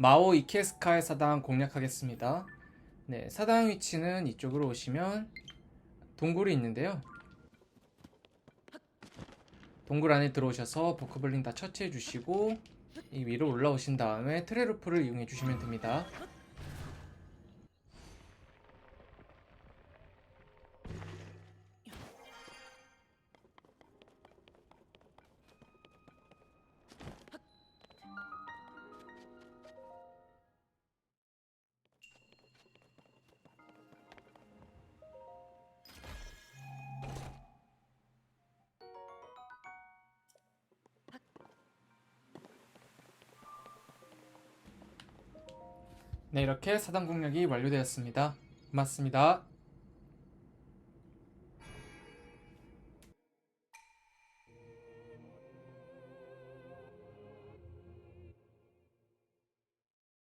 마오 이케스카의 사당 공략하겠습니다. 네, 사당 위치는 이쪽으로 오시면 동굴이 있는데요. 동굴 안에 들어오셔서 보크블린 다 처치해 주시고 이 위로 올라오신 다음에 트레루프를 이용해 주시면 됩니다. 네, 이렇게 사당 공략이 완료되었습니다. 고맙습니다.